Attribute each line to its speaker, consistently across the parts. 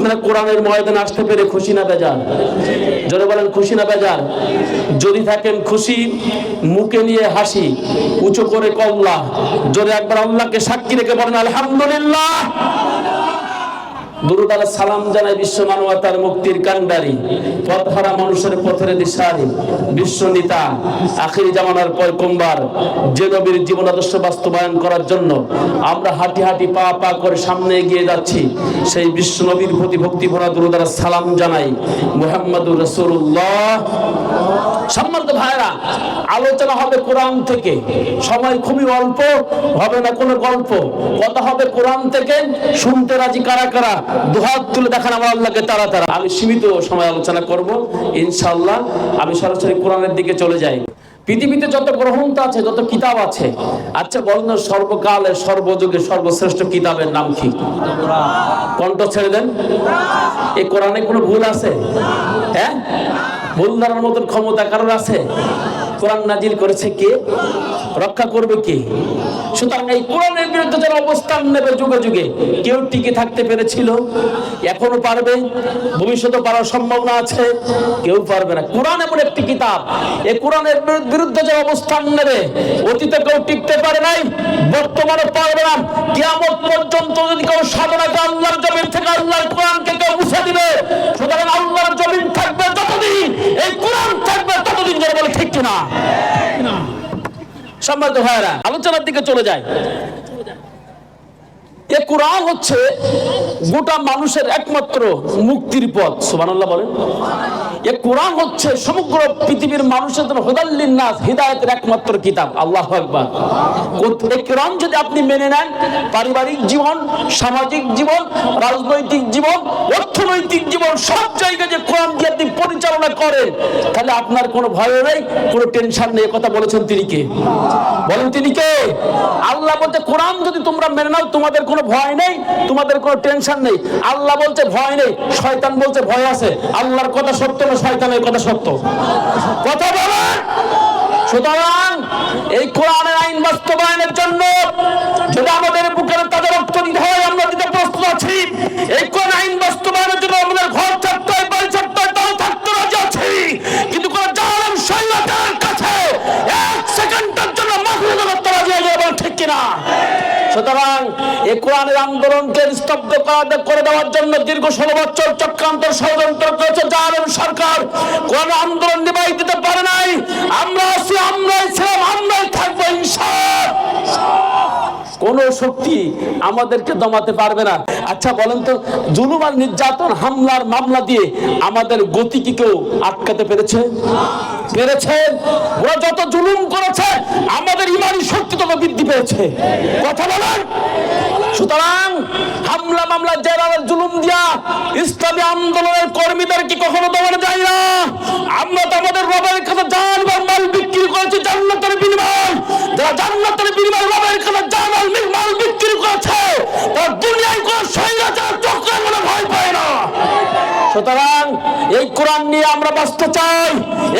Speaker 1: আপনারা কোরআনের ময়দানে আসতে পেরে খুশি না বেজান জোরে বলেন, খুশি না বেজান যদি থাকেন খুশি, মুখে নিয়ে হাসি, উঁচু করে কমলা। জোরে একবার আল্লাহকে সাক্ষী রেখে বলেন, আলহামদুলিল্লাহ। দুরুদার সালাম জানাই বিশ্ব মানবতার মুক্তির কান্ডারি পথহারা মানুষের পথের দিশারি, বিশ্ব নেতা, আখিরি জামানার পয়কম্বার যে নবীর জীবন আদর্শ বাস্তবায়ন করার জন্য আমরা হাঁটি হাঁটি পা পা করে সামনে এগিয়ে যাচ্ছি, সেই বিশ্ব নবীর প্রতি ভক্তি ভরা দুরুদার সালাম জানাই মুহাম্মদুর রাসূলুল্লাহ। সম্মানিত ভাইরা আলোচনা হবে কোরআন থেকে, সময় খুবই অল্প, হবে না কোনো গল্প, কথা হবে কোরআন থেকে, শুনতে রাজি কারা কারা? দুহাত তুলে দেখান আমার আল্লাহকে তারা তারা। আমি সীমিত সময় আলোচনা করব, ইনশাআল্লাহ। আমি সরাসরি কোরআনের দিকে চলে যাই। পৃথিবীতে যত গ্রন্থ আছে, যত কিতাব আছে আচ্ছা বলেন সর্বকালের, সর্বযুগে সর্বশ্রেষ্ঠ কিতাবের নাম কি? কণ্ঠ ছেড়ে দেন। এই কোরআনে কোনো ভুল আছে? হ্যাঁ? ভুল ধরার মতন ক্ষমতা কারোর আছে? কোরআন নাজিল করেছে কে? রক্ষা করবে কে? সুতরাং এই কোরআনের বিরুদ্ধে যারা অবস্থান নেবে যুগে যুগে, কেউ টিকে থাকতে পেরেছিল? এখনও পারবে? ভবিষ্যতে পারার সম্ভাবনা আছে? কেউ পারবে না। কোরআন এমন একটি কিতাব। এই কোরআনের বিরুদ্ধে যারা অবস্থান নেবে, অতীতে কেউ টিকতে পারে নাই, বর্তমানে পারবে না। কিয়ামত পর্যন্ত যদি কেউ সাধনাকে আল্লাহর জমিন থেকে আল্লাহর কোরআনকে কেউ মুছে দিবে, সুতরাং আল্লাহর জমিন থাকবে যতদিন এই কোরআন থাকবে ততদিন যারা বলে ঠিক কিনা সম্মানিত ভাইরা আলোচনার দিকে চলে যায় এ কোরআন হচ্ছে গোটা মানুষের একমাত্র মুক্তির পথ, সুবহানাল্লাহ বলেন। এ কোরআন হচ্ছে সমগ্র পৃথিবীর মানুষের জন্য হুদাল্লিন নাস একমাত্র কিতাব। আল্লাহ আকবার। কোরআন যদি আপনি মেনে নেন, পারিবারিক জীবন, সামাজিক জীবন, রাজনৈতিক জীবন, অর্থনৈতিক জীবন, সব জায়গায় যে কোরআন আপনি পরিচালনা করেন, তাহলে আপনার কোনো ভয় নেই, কোনো টেনশন নেই। কথা বলেছেন তিনি কে? বলেন তিনি কে? আল্লাহ বলতে কোরআন যদি তোমরা মেনে নাও, তোমাদের কোনো ভয় নেই, তোমাদের কোনো টেনশন নেই। আল্লাহ বলছে, ভয় নেই। শয়তান বলছে, ভয় আছে। আল্লাহর কথা সত্য না শয়তানের কথা সত্য। কথা বলেন সুতরাং এই কোরআনের আইন বাস্তবায়নের জন্য যদি আমাদের বুকের তাদের রক্ত দিতে হয়, আমরা দিতে প্রস্তুত আছি। এই কোরআন আইন বাস্তবায়নের জন্য আমাদের ঘর থাকতে হয় বাড়ি থাকতে হয় তাও থাকতে রাজি আছি। কিন্তু কোন জালেম শৈলতার কাছে এক সেকেন্ডের জন্য মাফিয়া রাজি হয়ে যাবে ঠিক কিনা? সুতরাং এ কোরআনের আন্দোলনকে স্তব্ধ করা- করে দেওয়ার জন্য দীর্ঘ ষোলো বছর চক্রান্ত ষড়যন্ত্র করেছে জালেম সরকার। কোন আন্দোলন নিবাই দিতে পারে নাই। আমরা আছি, আমরাই ছিলাম, আমরাই থাকব, ইনশাআল্লাহ। কোন শক্তি আমাদেরকে দমাতে পারবে না। আচ্ছা বলেন তো, জুলুম আর নির্যাতন, হামলার মামলা দিয়ে আমাদের গতি কি কেউ আটকাতে পেরেছে? পেরেছে? ওরা যত জুলুম করেছে, আমাদের ইমানি শক্তি তত বৃদ্ধি পেয়েছে। কথা বলেন। সুতরাং, হামলা মামলা জেরার জুলুম দিয়া ইসলামী আন্দোলনের কর্মীদের কি কখনো দমানো দুনিয়ায় কোন স্বৈরাচার চক্র মনে ভয় পায় না। সুতরাং এই কোরআন নিয়ে আমরা বাঁচতে চাই,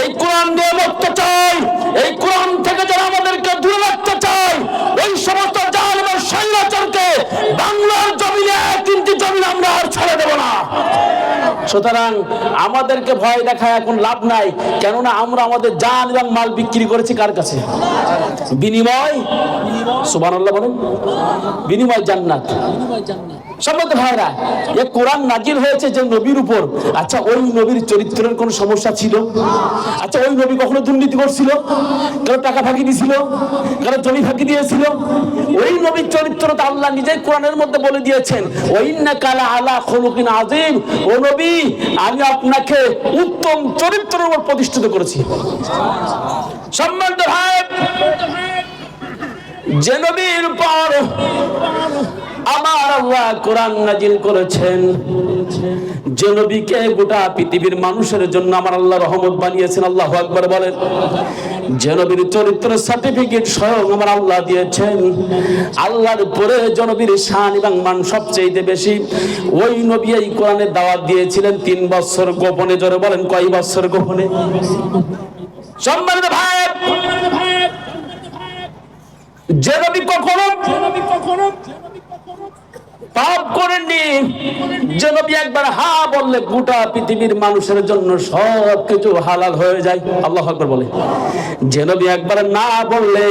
Speaker 1: এই কোরআন নিয়ে মরতে চাই, এই কোরআন থেকে যারা আমাদেরকে দূরে রাখতে চাই ওই সমস্ত জাল এবং স্বৈরাচারকে বাংলার জমিনে এক ইঞ্চি জমিন আমরা আর ছেড়ে দেব না সুতরাং আমাদেরকে ভয় দেখায় এখন লাভ নাই, কেননা আমরা আমাদের জান এবং মাল বিক্রি করেছি কার কাছে? বিনিময় সুবান বলেন, বিনিময় জান্নাত। সম্মত ভাইরা, এ কোরআন নাজির হয়েছে যে নবীর উপর। আচ্ছা ওই নবীর চরিত্রের কোনো সমস্যা ছিল? আচ্ছা ওই নবী কখনো দুর্নীতি করছিল? কারও টাকা ফাঁকি দিয়েছিল কারও জমি ফাঁকি দিয়েছিল? ওই নবীর চরিত্র তো আল্লাহ নিজেই কোরআনের মধ্যে বলে দিয়েছেন। ওই না কালা আলা খলুকিন আজিম ও নবী, আমি আপনাকে উত্তম চরিত্রের উপর প্রতিষ্ঠিত করেছি। সম্মানিত ভাই, যে নবীর পর আমার আল্লাহ কোরআন নাজিল করেছেন। যে নবীকে গোটা পৃথিবীর মানুষের জন্য আমার আল্লাহ রহমত বানিয়েছেন, আল্লাহ আকবার বলেন। যে নবীর চরিত্র সার্টিফিকেট স্বয়ং আমার আল্লাহ দিয়েছেন। আল্লাহর পরে জনবীর শান এবং মান সবচেয়ে বেশি, ওই নবী এই কোরআনের দাওয়াত দিয়েছিলেন তিন বছর গোপনে, জোরে বলেন কয় বছর গোপনে? সম্মানিত ভাই, যে নবী কখনো পাপ করেননি। যে নবী একবার হা বললে গোটা পৃথিবীর মানুষের জন্য সব কিছু হালাল হয়ে যায়। আল্লাহ আকবার বলে। যে নবী একবার না বললে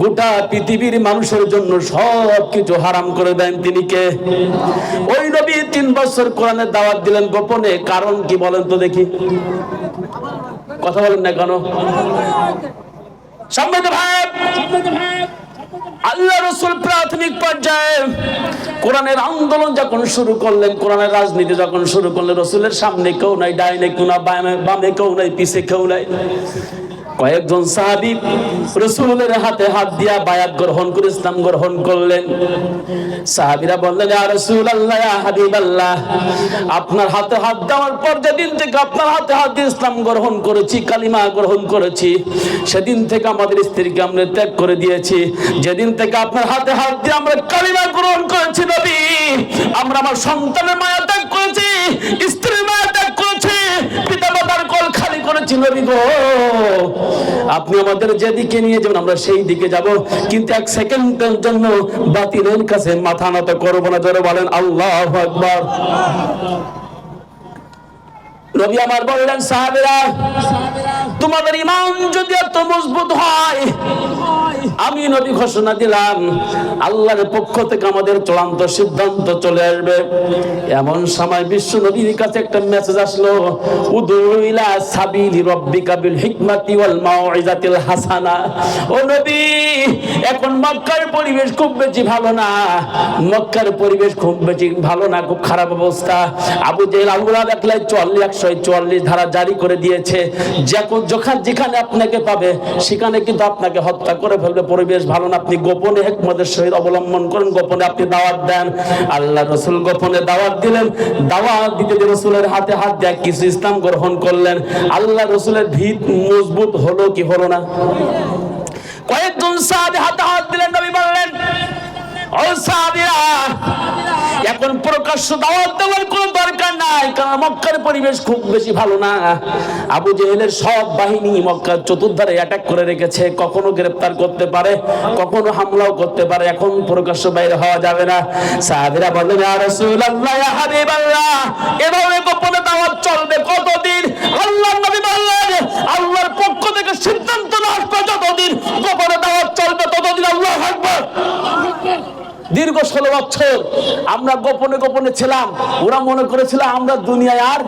Speaker 1: গোটা পৃথিবীর মানুষের জন্য সব কিছু হারাম করে দেন তিনি কে? ওই নবী তিন বছর কোরআনের দাওয়াত দিলেন গোপনে। কারণ কি বলেন তো দেখি। কথা বলেন না কেন? সম্মানিত ভাই আল্লাহ রসুল প্রাথমিক পর্যায়ে কোরআনের আন্দোলন যখন শুরু করলেন, কোরআনের রাজনীতি যখন শুরু করলেন, রসুলের সামনে কেউ নাই, ডাইনে কেউ না বামে কেউ নাই, পিছে কেউ নাই। কয়েকজন সাহাবি রসুলের হাতে হাত দিয়া বায়াত গ্রহণ করে ইসলাম গ্রহণ করলেন। সাহাবিরা বললেন, ইয়া রাসূলুল্লাহ, ইয়া হাবিবাল্লাহ, আপনার হাতে হাত দেওয়ার পর যেদিন থেকে আপনার হাতে হাত দিয়ে ইসলাম গ্রহণ করেছি, কালিমা গ্রহণ করেছি, সেদিন থেকে আমাদের স্ত্রীকে আমরা ত্যাগ করে দিয়েছি। যেদিন থেকে আপনার হাতে হাত দিয়ে আমরা কালিমা গ্রহণ করেছি, নবী, আমরা আমার সন্তানের মায়া ত্যাগ করেছি, স্ত্রীর মায়া ত্যাগ করেছি, পিতা মাতার কোল খালি করেছি নবী গো? আপনি আমাদের যেদিকে নিয়ে যাবেন, আমরা সেই দিকে যাব। কিন্তু এক সেকেন্ডের জন্য বাতিলের কাছে মাথা নত করব না ধরে বলেন, আল্লাহ আকবার। নবী আমার বললেন, সাহাবেরা, তোমাদের ইমান যদি এত মজবুত হয় আমি নবী ঘোষণা দিলাম, আল্লাহর পক্ষ থেকে আমাদের চূড়ান্ত সিদ্ধান্ত চলে আসবে। এমন সময় বিশ্ব নবীর কাছে একটা মেসেজ আসলো উদুইলা সাবিলি রব্বিকা বিল হিকমাতি ওয়াল মাউইজাতিল হাসানা। ও নবী, এখন মক্কার পরিবেশ খুব বেশি ভালো না। মক্কার পরিবেশ খুব বেশি ভালো না, খুব খারাপ অবস্থা। আবু জেল আবুলা দেখলে চুয়াল্লিশ, একশো চুয়াল্লিশ ধারা জারি করে দিয়েছে যখন যেখানে আপনাকে পাবে, সেখানে কিন্তু আপনাকে হত্যা করে ফেলবে। পরিবেশ ভালো না, আপনি গোপনে হেকমতের সহিত অবলম্বন করেন, গোপনে আপনি দাওয়াত দেন। আল্লাহ রসুল গোপনে দাওয়াত দিলেন, দাওয়াত দিতে যে রসুলের হাতে হাত দেয় কিছু ইসলাম গ্রহণ করলেন। আল্লাহ রসুলের ভিত মজবুত হলো কি হলো না? কয়েকজন সাহাবী হাতে হাত দিলেন, নবী বললেন, ও সাহাবীরা এখন প্রকাশ্য দাওয়াত দেওয়ার কোনো দরকার নাই, কারণ মক্কার পরিবেশ খুব বেশি ভালো না। আবু জেহেলের সব বাহিনী মক্কার চতুর্ধারে অ্যাটাক করে রেখেছে, কখনো গ্রেফতার করতে পারে, কখনো হামলাও করতে পারে, এখন প্রকাশ্য বাইরে হওয়া যাবে না। সাহাবীরা বললেন, ইয়া রাসূলুল্লাহ, ইয়া হাবিবাল্লাহ, এভাবে গোপনে দাওয়াত চলবে কতদিন? আল্লাহর নবী বললেন, আল্লাহর পক্ষ থেকে সিদ্ধান্ত না আসবে যতদিন গোপনে দাওয়াত চলবে ততদিন আল্লাহ আকবার। দীর্ঘ ষোলো বছর আমরা গোপনে গোপনে ছিলাম। ওরা মনে করেছিল আমরা দুনিয়ায় আর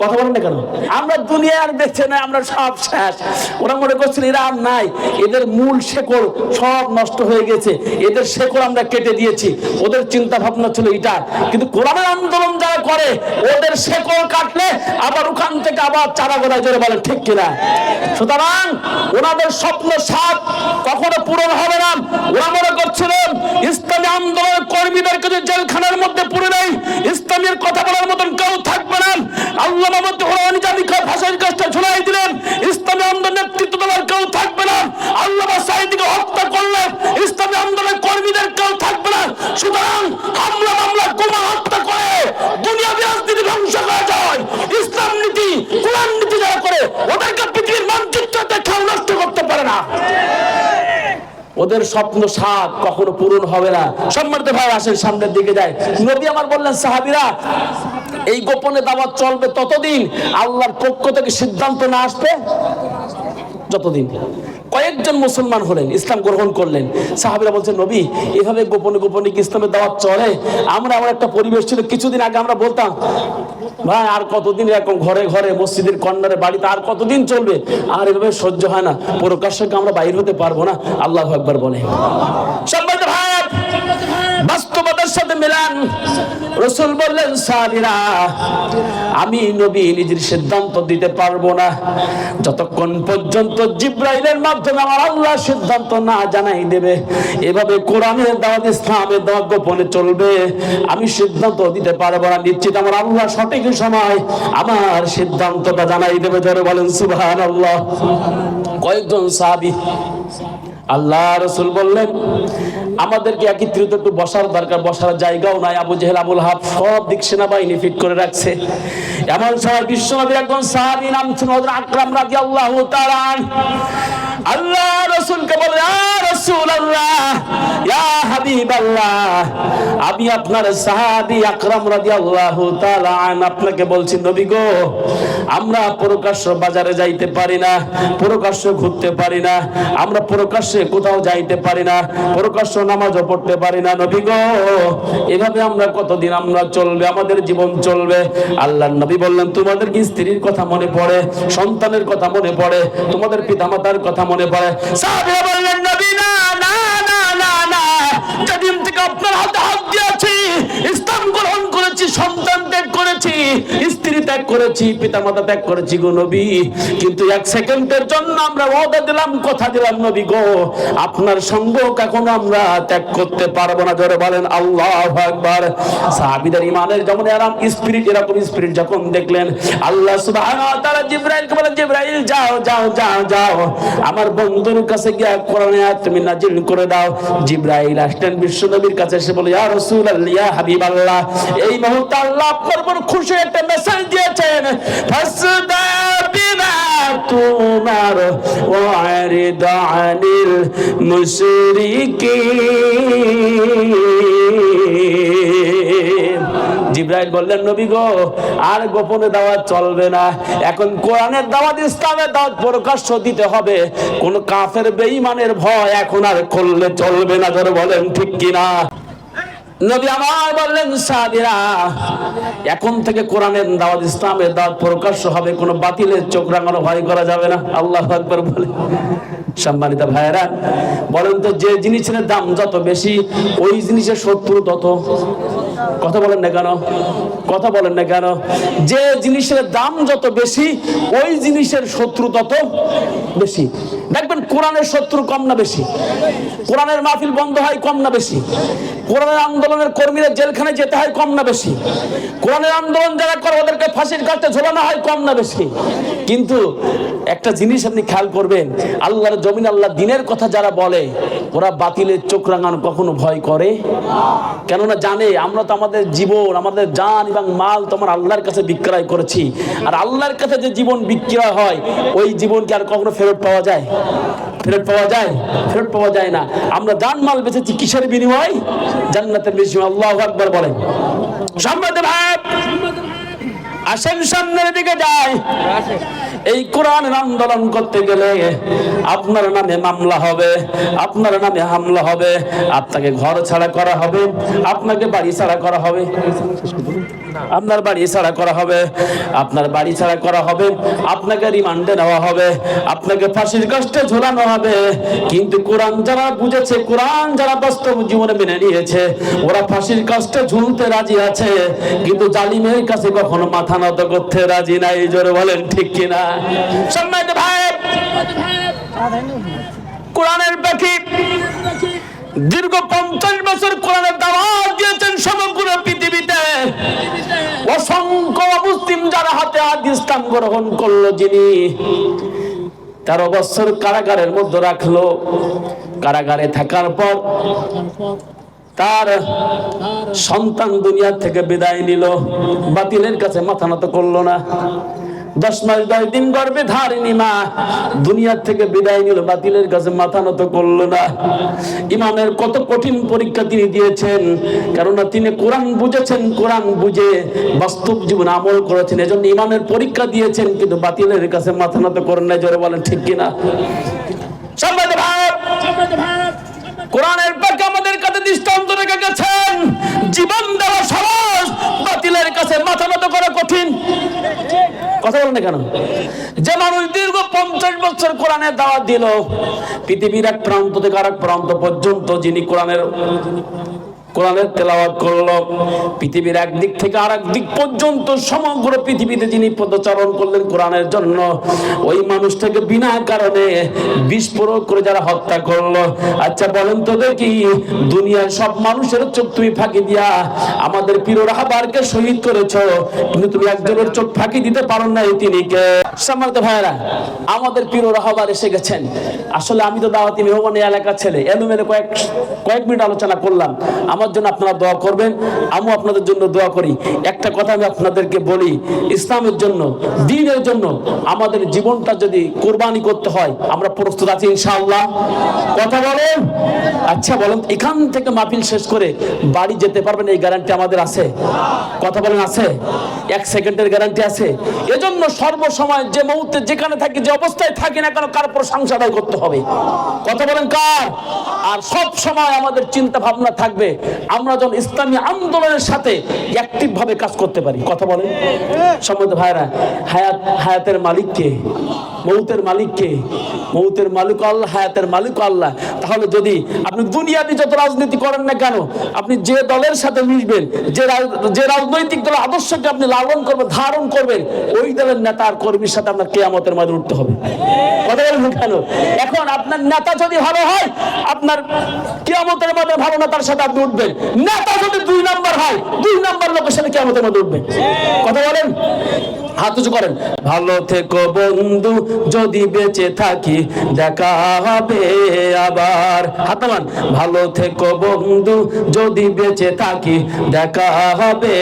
Speaker 1: কথা বলেন না কেন? আমরা দুনিয়ায় আর দেখছে না আমরা সব শেষ। ওরা মনে করছিল এরা আর নাই। এদের মূল শেকড় সব নষ্ট হয়ে গেছে। এদের শেকড় আমরা কেটে দিয়েছি। ওদের চিন্তা ভাবনা ছিল এটা কিন্তু কোরআনের আন্দোলন যারা করে, ওদের শেকড় কাটলে আবার ওখান থেকে আবার চারা গোড়ায় জোরে বলে ঠিক কিনা? সুতরাং ওনাদের স্বপ্ন সাপ কখনো পূরণ হবে না। ওরা মনে করছিলেন ইসলামী আন্দোলনের কর্মীদেরকে যদি জেলখানার মধ্যে পুরে নেই। ইসলামের কথা বলার মতন কেউ থাকবে না। আল্লাহ মাহমুদ কোরআন জানিকা ভাষার কাজটা ঝুলাই দিলেন। ইসলামী আন্দোলনের নেতৃত্ব দেওয়ার কেউ থাকবে না। আল্লাহ সাইদিকে হত্যা করলে ইসলামী আন্দোলনের কর্মীদের কেউ থাকবে না সুতরাং হামলা মামলা বোমা হত্যা করে দুনিয়া রাজনীতি ধ্বংস করা যায় ইসলাম নীতি কোরআন নীতি যারা করে ওদেরকে পৃথিবীর মানচিত্র দেখাও নষ্ট করতে পারে না ওদের স্বপ্ন সাপ কখনো পূরণ হবে না। সম্মানিত ভাই আসেন সামনের দিকে যায় নবী আমার বললেন, সাহাবিরা, এই গোপনে দাওয়াত চলবে ততদিন আল্লাহর পক্ষ থেকে সিদ্ধান্ত না আসবে যতদিন। কয়েকজন মুসলমান হলেন, ইসলাম গ্রহণ করলেন। সাহাবিরা বলছেন, নবী, এভাবে গোপনে গোপনে ইসলামের দাওয়াত চলে? আমরা আমার একটা পরিবেশ ছিল, কিছুদিন আগে আমরা বলতাম, ভাই, আর কতদিন এরকম ঘরে ঘরে মসজিদের কর্নারে বাড়িতে, আর কতদিন চলবে? আর এভাবে সহ্য হয় না। প্রকাশ্যকে আমরা বাইর হতে পারব না? আল্লাহ একবার বলে। সম্মানিত ভাই বাস্তবতার সাথে মেলান। রসুল বললেন, সাহাবিরা, আমি নবী নিজের সিদ্ধান্ত দিতে পারব না। যতক্ষণ পর্যন্ত জিব্রাইলের মাধ্যমে আমার আল্লাহ সিদ্ধান্ত না জানাই দেবে, এভাবে কোরআনের দাওয়াত, ইসলামের দাওয়াত গোপনে চলবে, আমি সিদ্ধান্ত দিতে পারব না। নিশ্চিত আমার আল্লাহ সঠিক সময় আমার সিদ্ধান্তটা জানাই দেবে। ধরে বলেন সুবহান আল্লাহ কয়েকজন সাহাবি, আল্লাহ রসুল বললেন আমাদেরকে একত্রিত একটু বসার দরকার, বসার জায়গাও নাই। আবু জেহেল, আবুল হাব সব দিক সেনাবাহিনী ফিট করে রাখছে। এমন সময় বিশ্বনবীর একজন সাহাবী নাম ছিল হযরত আকরাম রাদিয়াল্লাহু তাআলা আল্লাহ রসুলকে বলে রসুল আল্লাহ ইয়া হাবিব আল্লাহ আমি আপনার সাহাবি আকরাম রাদিয়াল্লাহু তাআলা আন আপনাকে বলছি, নবী গো, আমরা প্রকাশ্য বাজারে যাইতে পারি না, প্রকাশ্য ঘুরতে পারি না, আমরা প্রকাশ্যে কোথাও যাইতে পারি না, প্রকাশ্য নামাজও পড়তে পারি না নবী গো। এভাবে আমরা কতদিন আমরা চলবে, আমাদের জীবন চলবে? আল্লাহর নবী বললেন, তোমাদের কি স্ত্রীর কথা মনে পড়ে, সন্তানের কথা মনে পড়ে, তোমাদের পিতামাতার কথা মনে পড়ে? সাহাবীরা বললেন, নবী, না না না না না। যেদিন থেকে আপনার হাতে হাত দিয়েছি ইসলাম গ্রহণ করেছি, সন্তান ত্যাগ করেছি, স্ত্রী ত্যাগ করেছি, পিতামাতা ত্যাগ করেছি গো নবী। কিন্তু এক সেকেন্ডের জন্য আমরা ওয়াদা দিলাম, কথা দিলাম, নবী গো, আপনার সঙ্গ কখনো আমরা ত্যাগ করতে পারব না। জোরে বলেন, আল্লাহ আকবার। সাহাবীদের ইমানের যেমন এরকম স্পিরিট এরকম স্পিরিট যখন দেখলেন, আল্লাহ ওয়া তাআলা জিবরাইলকে বলেন, জিবরাইল, যাও যাও যাও যাও। আমার বন্ধুর কাছে গিয়ে কোরআনে তুমি নাজিল করে দাও। জিবরাইল আসলেন বিশ্ব নবীর কাছে এসে বলে, ইয়া রাসূলুল্লাহ, ইয়া হাবিবাল্লাহ। এই মুহূর্তে আল্লাহ আপনার উপর খুশি একটা মেসেজ দিয়েছেন। তুমার ওয়ারিদ আনিল জিব্রাইল বললেন, নবী গো, আর গোপনে দাওয়াত চলবে না। এখন কোরআনের দাওয়াত, ইসলামের দাওয়াত প্রকাশ্য দিতে হবে। কোন কাফের বেঈমানের ভয় এখন আর করলে চলবে না। ধরে বলেন, ঠিক কিনা? নবী আমার বললেন, সাহাবীরা, এখন থেকে কোরআনের দাওয়াত, ইসলামের দাওয়াত প্রকাশ্য হবে, কোনো বাতিলের চোখ রাঙানো ভয় করা যাবে না। আল্লাহ আকবার বলে। সম্মানিত ভাইয়েরা, বলেন তো, যে জিনিসের দাম যত বেশি, ওই জিনিসের শত্রু তত। কথা বলেন না কেন? কথা বলেন না কেন? যে জিনিসের দাম যত বেশি, ওই জিনিসের শত্রু তত বেশি। দেখবেন, কোরআনের শত্রু কম না বেশি। কোরআনের মাহফিল বন্ধ হয় কম না বেশি। কোরআনের আন্দোলনের কর্মীরা জেলখানে যেতে হয় কম না বেশি। কোরআনের আন্দোলন যারা করে, ওদেরকে ফাঁসির কাছে ঝোলানো হয় কম না বেশি। কিন্তু একটা জিনিস আপনি খেয়াল করবেন, আল্লাহর জমিন আল্লাহ দিনের কথা যারা বলে, ওরা বাতিলের চোখ রাঙানো কখনো ভয় করে? কেননা জানে, আমরা তো আমাদের জীবন, আমাদের জান এবং মাল তোমার আল্লাহর কাছে বিক্রয় করেছি। আর আল্লাহর কাছে যে জীবন বিক্রয় হয়, ওই জীবনকে আর কখনো ফেরত পাওয়া যায়? ফেরত পাওয়া যায়? ফেরত পাওয়া যায় না। আমরা জান, মাল বেঁচেছি কিসের বিনিময়? জান্নাতের বিনিময় আল্লাহ একবার বলেন। সম্মত ভাই আসেন সামনের দিকে যায় এই কোরআন আন্দোলন করতে গেলে আপনার নামে মামলা হবে, আপনার নামে হামলা হবে, আপনাকে ঘর ছাড়া করা হবে, আপনাকে বাড়ি ছাড়া করা হবে। আপনার বাড়ি ছাড়া করা হবে, আপনার বাড়ি ছাড়া করা হবে, আপনাকে রিমান্ডে নেওয়া হবে, আপনাকে ফাঁসির কষ্টে ঝোলানো হবে। কিন্তু কোরআন যারা বুঝেছে, কোরআন যারা বাস্তব জীবনে মেনে নিয়েছে, ওরা ফাঁসির কষ্টে ঝুলতে রাজি আছে। কিন্তু জালিমের কাছে কখনো মাথা নত করতে রাজি নাই, জোরে বলেন ঠিক কিনা? সম্মানিত ভাই, কোরআনের দীর্ঘ পঞ্চাশ বছর কোরআনের দাওয়াত দিয়েছেন সমগ্র পৃথিবীতে অসংখ্য মুসলিম যারা হাতে হাত ইসলাম গ্রহণ করল যিনি, তেরো বছর কারাগারের মধ্যে রাখল। কারাগারে থাকার পর তার সন্তান দুনিয়া থেকে বিদায় নিল। বাতিলের কাছে মাথা নত করল না। দশ মাস দশ দিন গর্বে ধারিনি মা। দুনিয়ার থেকে বিদায় নিল, বাতিলের কাছে মাথা নত করল না। ইমামের কত কঠিন পরীক্ষা তিনি দিয়েছেন, কেননা তিনি কোরআন বুঝেছেন, কোরআন বুঝে বাস্তব জীবন আমল করেছেন। এজন্য ইমামের পরীক্ষা দিয়েছেন, কিন্তু বাতিলের কাছে মাথা নত করেন না জোরে বলেন ঠিক কিনা? সম্মানিত ভাই, কোরআনের পাকে আমাদের কাছে দৃষ্টান্ত রেখে গেছেন। জীবন দেওয়া সহজ, বাতিলের কাছে মাথা নত করা কঠিন। কথা বলেন না কেন? যে মানুষ দীর্ঘ পঞ্চাশ বছর কোরআনের দাওয়াত দিল, পৃথিবীর এক প্রান্ত থেকে আর এক প্রান্ত পর্যন্ত যিনি কোরআনের কোরআনের তেলাওয়াত করল। পৃথিবীর এক দিক থেকে আর দিক পর্যন্ত সমগ্র পৃথিবীতে যিনি পদচারণ করলেন কোরআনের জন্য, ওই মানুষটাকে বিনা কারণে বিস্ফোরক করে যারা হত্যা করল। আচ্ছা বলেন তো দেখি, দুনিয়ার সব মানুষের চোখ তুমি ফাঁকি দিয়া আমাদের প্রিয় রাহাবারকে শহীদ করেছ, কিন্তু তুমি একজনের চোখ ফাঁকি দিতে পারো তিনি কে? সম্মানিত আমাদের প্রিয় রাহাবার এসে গেছেন। আসলে আমি তো দাওয়াতি মেহমান এই এলাকার ছেলে, এলোমেলো কয়েক কয়েক মিনিট আলোচনা করলাম। আমার জন্য আপনারা দোয়া করবেন, আমিও আপনাদের জন্য দোয়া করি। একটা কথা আমি আপনাদেরকে বলি, ইসলামের জন্য, দিনের জন্য আমাদের জীবনটা যদি কোরবানি করতে হয়, আমরা প্রস্তুত আছি ইনশাআল্লাহ। কথা বলেন? আচ্ছা বলেন এখান থেকে মাহফিল শেষ করে বাড়ি যেতে পারবেন, এই গ্যারান্টি আমাদের আছে। কথা বলেন, আছে? এক সেকেন্ডের গ্যারান্টি আছে। এজন্য সর্বসময় যে মুহূর্তে যেখানে থাকি, যে অবস্থায় থাকি না কেন, কার প্রশংসা আদায় করতে হবে? কথা বলেন কার? আর সব সময় আমাদের চিন্তা ভাবনা থাকবে আমরা যখন ইসলামী আন্দোলনের সাথে অ্যাক্টিভ ভাবে কাজ করতে পারি, কথা বলেন। সম্বন্ধে ভাইরা হায়াত হায়াতের মালিককে মৌতের মালিককে মৌতের মালিক আল্লাহ, হায়াতের মালিক আল্লাহ। তাহলে যদি আপনি দুনিয়াতে যত রাজনীতি করেন না কেন, আপনি যে দলের সাথে মিশবেন, যে যে রাজনৈতিক দলের আদর্শকে আপনি লালন করবেন, ধারণ করবেন, ওই দলের নেতা আর কর্মীর সাথে আপনার কেয়ামতের মাঝে উঠতে হবে। কথা বলেন কেন? এখন আপনার নেতা যদি ভালো হয়, আপনার কেয়ামতের মাঝে ভালো নেতার সাথে আপনি উঠবেন। নেতা যদি দুই নাম্বার হয়, দুই নাম্বার লোকের সাথে কেয়ামতের মাঝে কথা বলেন? হাত উঁচু করেন। ভালো থেকো বন্ধু যদি বেঁচে থাকি, দেখা হবে আবার। হাত নামান ভালো থেকো বন্ধু, যদি বেঁচে থাকি, দেখা হবে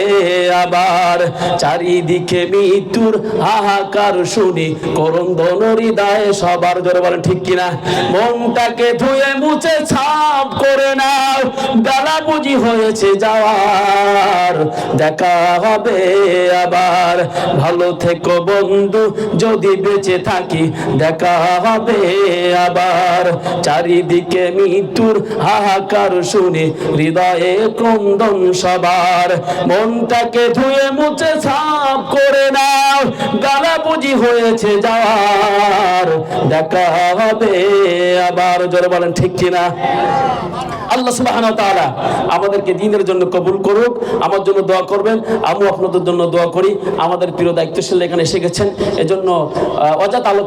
Speaker 1: আবার। চারিদিকে মৃত্যুর হাহাকার শুনি করন্দন হৃদয়ে সবার জোরে বলেন, ঠিক কিনা? মনটাকে ধুয়ে মুছে ছাপ করে নাও, বেলা বুঝি হয়েছে যাওয়ার। দেখা হবে আবার। ভালো থেকো বন্ধু, যদি বেঁচে থাকি দেখা হবে আবার? চারিদিকে মৃত্যুর হাহাকার শুনে হৃদয়ে ক্রন্দন সবার। মনটাকে ধুয়ে মুছে ছাপ করে নাও গালা বুঝি হয়েছে যাওয়ার। দেখা হবে আবার, জোরে বলেন, ঠিক কিনা? আল্লাহ তাআলা আমাদেরকে দিনের জন্য কবুল করুক, আমার জন্য দোয়া করবেন, আমিও আপনাদের জন্য দোয়া করি। আমাদের প্রিয় দায়িত্বশীল এখানে এসে গেছেন। এজন্য অজাত আলোচনা